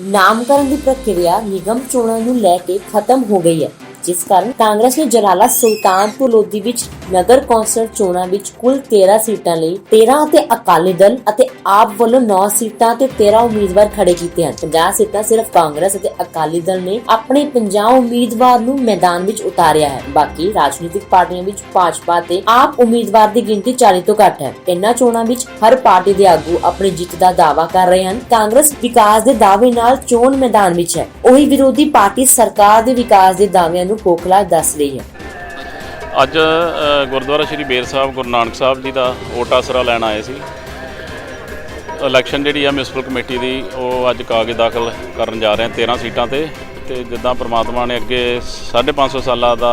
ਨਾਮਕਰਨ ਦੀ ਪ੍ਰਕਿਰਿਆ ਨਿਗਮ ਚੋਣਾਂ ਨੂੰ ਲੈ ਕੇ ਖਤਮ ਹੋ ਗਈ ਹੈ। ਜਿਸ ਕਾਰਨ ਕਾਂਗਰਸ ਨੇ ਜਲਾਲਾ ਸੁਲਤਾਨਪੁਰ ਲੋਧੀ ਵਿੱਚ ਨਗਰ ਕੌਂਸਲ ਚੋਣਾਂ ਵਿੱਚ ਕੁੱਲ 13 ਸੀਟਾਂ ਲਈ 13 ਅਤੇ ਅਕਾਲੀ ਦਲ ਅਤੇ ਆਪ ਵੱਲੋਂ 9 ਸੀਟਾਂ ਤੇ 13 ਉਮੀਦਵਾਰ ਖੜੇ ਕੀਤੇ ਹਨ। 50 ਸੀਟਾਂ ਸਿਰਫ ਕਾਂਗਰਸ ਅਤੇ ਅਕਾਲੀ ਦਲ ਨੇ ਆਪਣੇ 50 ਉਮੀਦਵਾਰ ਨੂੰ ਮੈਦਾਨ ਵਿੱਚ ਉਤਾਰਿਆ ਹੈ। ਬਾਕੀ ਰਾਜਨੀਤਿਕ ਪਾਰਟੀਆਂ ਵਿੱਚ ਭਾਜਪਾ ਤੇ ਆਪ ਉਮੀਦਵਾਰ ਦੀ ਗਿਣਤੀ 40 ਤੋਂ ਘੱਟ ਹੈ। ਇਨ੍ਹਾਂ ਚੋਣਾਂ ਵਿੱਚ ਹਰ ਪਾਰਟੀ ਦੇ ਆਗੂ ਆਪਣੀ ਜਿੱਤ ਦਾ ਦਾਅਵਾ ਕਰ ਰਹੇ ਹਨ। ਕਾਂਗਰਸ ਵਿਕਾਸ ਦੇ ਦਾਅਵੇ ਨਾਲ ਚੋਣ ਮੈਦਾਨ ਵਿੱਚ ਹੈ। ਉਹੀ ਵਿਰੋਧੀ ਪਾਰਟੀ ਸਰਕਾਰ ਦੇ ਵਿਕਾਸ ਦੇ ਦਾਅਵਿਆਂ ਨੂੰ ਖੋਖਲਾ ਦੱਸ ਰਹੀ ਹੈ। ਅੱਜ ਗੁਰਦੁਆਰਾ ਸ਼੍ਰੀ ਬੇਰ ਸਾਹਿਬ, ਗੁਰੂ ਨਾਨਕ ਸਾਹਿਬ ਜੀ ਦਾ ਵੋਟ ਆਸਰਾ ਲੈਣ ਆਏ ਸੀ। ਇਲੈਕਸ਼ਨ ਜਿਹੜੀ ਆ ਮਿਊਨਿਸਪਲ ਕਮੇਟੀ ਦੀ, ਉਹ ਅੱਜ ਕਾਗਜ਼ ਦਾਖਲ ਕਰਨ ਜਾ ਰਹੇ ਹਾਂ 13 ਸੀਟਾਂ ਤੇ। ਤੇ ਜਿੱਦਾਂ ਪ੍ਰਮਾਤਮਾ ਨੇ ਅੱਗੇ 550 ਸਾਲਾਂ ਦਾ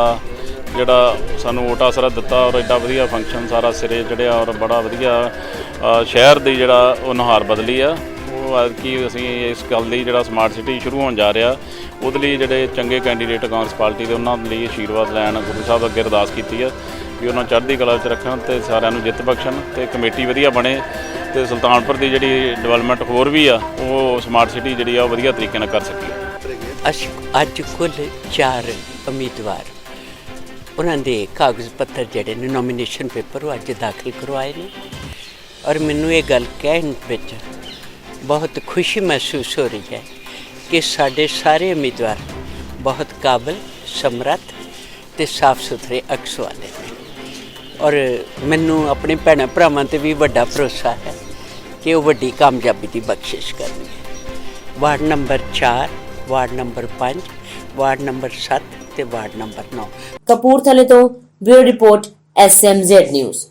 ਜਿਹੜਾ ਸਾਨੂੰ ਵੋਟ ਆਸਰਾ ਦਿੱਤਾ, ਔਰ ਐਡਾ ਵਧੀਆ ਫੰਕਸ਼ਨ ਸਾਰਾ ਸਿਰੇ ਚੜਿਆ, ਔਰ ਬੜਾ ਵਧੀਆ ਸ਼ਹਿਰ ਦੀ ਜਿਹੜਾ ਉਹ ਨੁਹਾਰ ਬਦਲੀ ਆ। ਉਹ ਕਿ ਅਸੀਂ ਇਸ ਗੱਲ ਲਈ ਜਿਹੜਾ ਸਮਾਰਟ ਸਿਟੀ ਸ਼ੁਰੂ ਹੋਣ ਜਾ ਰਿਹਾ। ਉਹਦੇ ਲਈ ਜਿਹੜੇ ਚੰਗੇ ਕੈਂਡੀਡੇਟ ਕਾਂਗਰਸ ਪਾਰਟੀ ਦੇ, ਉਹਨਾਂ ਲਈ ਆਸ਼ੀਰਵਾਦ ਲੈਣ ਗੁਰੂ ਸਾਹਿਬ ਅੱਗੇ ਅਰਦਾਸ ਕੀਤੀ ਆ ਵੀ ਉਹਨਾਂ ਚੜ੍ਹਦੀ ਕਲਾ ਵਿੱਚ ਰੱਖਣ ਤੇ ਸਾਰਿਆਂ ਨੂੰ ਜਿੱਤ ਬਖਸ਼ਣ ਤੇ ਕਮੇਟੀ ਵਧੀਆ ਬਣੇ ਤੇ ਸੁਲਤਾਨਪੁਰ ਦੀ ਜਿਹੜੀ ਡਿਵੈਲਪਮੈਂਟ ਹੋਰ ਵੀ ਆ, ਉਹ ਸਮਾਰਟ ਸਿਟੀ ਜਿਹੜੀ ਆ, ਉਹ ਵਧੀਆ ਤਰੀਕੇ ਨਾਲ ਕਰ ਸਕੀਏ ਅਸੀਂ ਅੱਜ ਕੁੱਲ ਚਾਰ ਉਮੀਦਵਾਰ। ਉਹਨਾਂ ਦੇ ਕਾਗਜ਼ ਪੱਤਰ ਜਿਹੜੇ ਨੇ ਨੋਮੀਨੇਸ਼ਨ ਪੇਪਰ ਉਹ ਅੱਜ ਦਾਖਲ ਕਰਵਾਏ ਨੇ। ਔਰ ਮੈਨੂੰ ਇਹ ਗੱਲ ਕਹਿਣ ਵਿੱਚ ਬਹੁਤ ਖੁਸ਼ੀ ਮਹਿਸੂਸ ਹੋ ਰਹੀ ਹੈ ਕਿ ਸਾਡੇ ਸਾਰੇ ਉਮੀਦਵਾਰ ਬਹੁਤ ਕਾਬਲ, ਸਮਰੱਥ ਤੇ ਸਾਫ਼ ਸੁਥਰੇ ਅਕਸ ਵਾਲੇ ਨੇ। ਔਰ ਮੈਨੂੰ ਆਪਣੇ ਭੈਣਾਂ ਭਰਾਵਾਂ ਤੇ ਵੀ ਵੱਡਾ ਭਰੋਸਾ ਹੈ ਕਿ ਉਹ ਵੱਡੀ ਕਾਮਯਾਬੀ ਦੀ ਬਖਸ਼ਿਸ਼ ਕਰਨਗੇ। Ward number 4 ward number 5 ward number 7 ਤੇ ਵਾਰਡ ਨੰਬਰ 9 ਕਪੂਰਥਲੇ ਤੋਂ ਬਿਊਰੋ ਰਿਪੋਰਟ ਐਸਐਮਜ਼ੈਡ ਨਿਊਜ਼